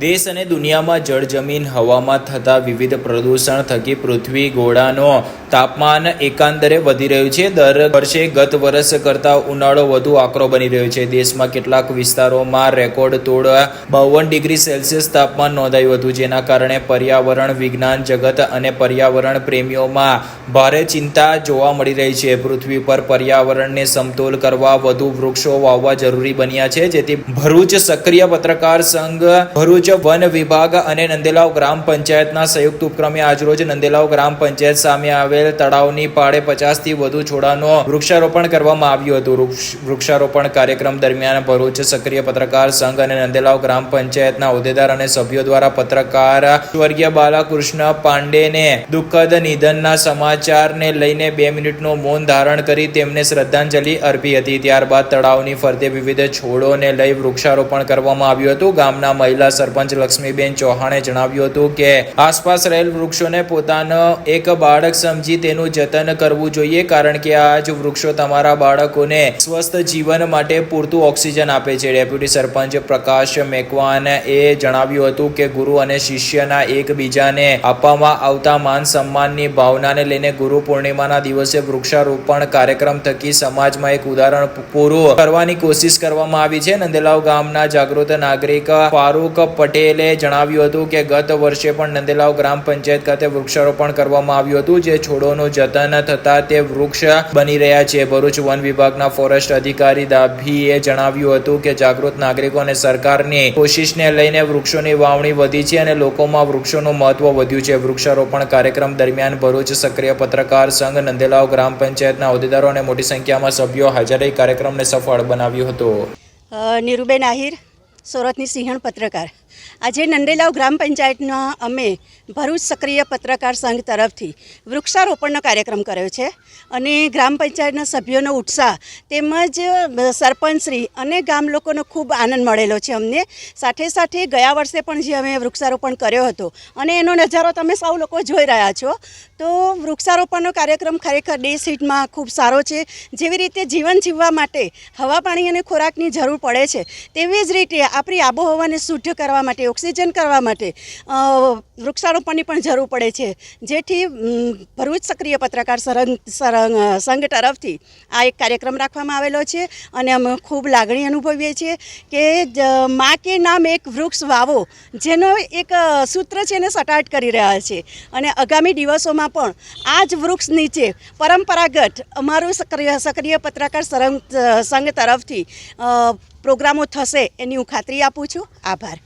દેશ અને દુનિયામાં જળ જમીન હવામાં થતા વિવિધ પ્રદૂષણ થકી પૃથ્વી ગોળાનો તાપમાન એકાંતરે વધી રહ્યું છે. દર વર્ષે ગત વર્ષ કરતાં ઉનાળો વધુ આકરો બની રહ્યો છે. દેશમાં કેટલાક વિસ્તારોમાં રેકોર્ડ તોડ બાવન ડિગ્રી સેલ્સિયસ તાપમાન નોંધાયું હતું, જેના કારણે પર્યાવરણ વિજ્ઞાન જગત અને પર્યાવરણ પ્રેમીઓમાં ભારે ચિંતા જોવા મળી રહી છે. પૃથ્વી પર પર્યાવરણને સમતોલ કરવા વધુ વૃક્ષો વાવવા જરૂરી બન્યા છે. જેથી ભરૂચ સક્રિય પત્રકાર સંઘ ભરૂચ વન વિભાગ અને નંદેલાવ ગ્રામ પંચાયતના સંયુક્ત ઉપક્રમે આજરોજ નંદેલાવ ગ્રામ પંચાયત સામે આવેલ તળાવની પાળે પચાસથી વધુ છોડાનો વૃક્ષારોપણ કરવામાં આવ્યું હતું. વૃક્ષારોપણ કાર્યક્રમ દરમિયાન ભરૂચ સક્રિય પત્રકાર સંઘ અને નંદેલાવ ગ્રામ પંચાયતના હોદ્દેદાર અને સભ્યો દ્વારા પત્રકાર સ્વર્ગીય બાલાકૃષ્ણ પાંડેને દુઃખદ નિધનના સમાચારને લઈને બે મિનિટનું મૌન ધારણ કરી તેમને શ્રદ્ધાંજલિ અર્પી હતી. ત્યારબાદ તળાવની ફરતે વિવિધ છોડોને લઈ વૃક્ષારોપણ કરવામાં આવ્યું હતું. ગામના મહિલા સરપંચ લક્ષ્મીબેન ચૌહાણે જણાવ્યું હતું કે આસપાસ રહેલ વૃક્ષોને પોતાનો એક બાળક સમજી તેનું જતન કરવું જોઈએ, કારણ કે આ જ વૃક્ષો તમારા બાળકોને સ્વસ્થ જીવન માટે પૂરતું ઓક્સિજન આપે છે. ડેપ્યુટી સરપંચ પ્રકાશ મેકવાન એ જણાવ્યું હતું કે ગુરુ અને શિષ્યના એકબીજાને આપવામાં આવતા માન સન્માનની ભાવનાને લઈને ગુરુ પૂર્ણિમાના દિવસે વૃક્ષારોપણ કાર્યક્રમ થકી સમાજમાં એક ઉદાહરણ પૂરું કરવાની કોશિશ કરવામાં આવી છે. નંદેલાવ ગામના જાગૃત નાગરિક ફારૂક પટેલે જણાવ્યું હતું કે ગત વર્ષે પણ નંદેલાવ ગ્રામ પંચાયત ખાતે વૃક્ષારોપણ કરવામાં આવ્યું હતું. જે છોડોનું જતન થતા તે વૃક્ષ બની રહ્યા છે. ભરૂચ વન વિભાગના ફોરેસ્ટ અધિકારી દાભીએ જણાવ્યું હતું કે જાગૃત નાગરિકો અને સરકારની કોશિશને લઈને વૃક્ષોની વાવણી વધી છે અને લોકોમાં વૃક્ષોનું મહત્વ વધ્યું છે. વૃક્ષારોપણ કાર્યક્રમ દરમિયાન ભરૂચ સક્રિય પત્રકાર સંઘ નંદેલાવ ગ્રામ પંચાયતના હોદ્દેદારો અને મોટી સંખ્યામાં સભ્યો હાજર રહી કાર્યક્રમને સફળ બનાવ્યું હતું. નીરુબેન આહિર સુરતની સિંહણ પત્રકાર. આજે નંદેલાવ ગ્રામ પંચાયતના અમે ભરૂચ સક્રિય પત્રકાર સંઘ તરફથી વૃક્ષારોપણનો કાર્યક્રમ કર્યો છે અને ગ્રામ પંચાયતના સભ્યોનો ઉત્સાહ તેમજ સરપંચશ્રી અને ગામ લોકોનો ખૂબ આનંદ મળેલો છે અમને. સાથે સાથે ગયા વર્ષે પણ જે અમે વૃક્ષારોપણ કર્યો હતો અને એનો નજારો તમે સૌ લોકો જોઈ રહ્યા છો, તો વૃક્ષારોપણનો કાર્યક્રમ ખરેખર દેશ સીટમાં ખૂબ સારો છે. જેવી રીતે જીવન જીવવા માટે હવા પાણી અને ખોરાકની જરૂર પડે છે, તેવી જ રીતે આપણી આબોહવાને શુદ્ધ કરવા માટે, ઓક્સિજન કરવા માટે વૃક્ષારોપણની પણ જરૂર પડે છે. જેથી ભરૂચ સક્રિય પત્રકાર સંઘ તરફથી આ એક કાર્યક્રમ રાખવામાં આવેલો છે અને અમે ખૂબ લાગણી અનુભવીએ છીએ કે મા કે નામ એક વૃક્ષ વાવો, જેનો એક સૂત્ર છે એને સટાટ કરી રહ્યા છે. અને આગામી દિવસોમાં પણ આ જ વૃક્ષ નીચે પરંપરાગત અમારું સક્રિય સક્રિય પત્રકાર સંઘ તરફથી પ્રોગ્રામો થશે એની હું ખાતરી આપું છું. આભાર.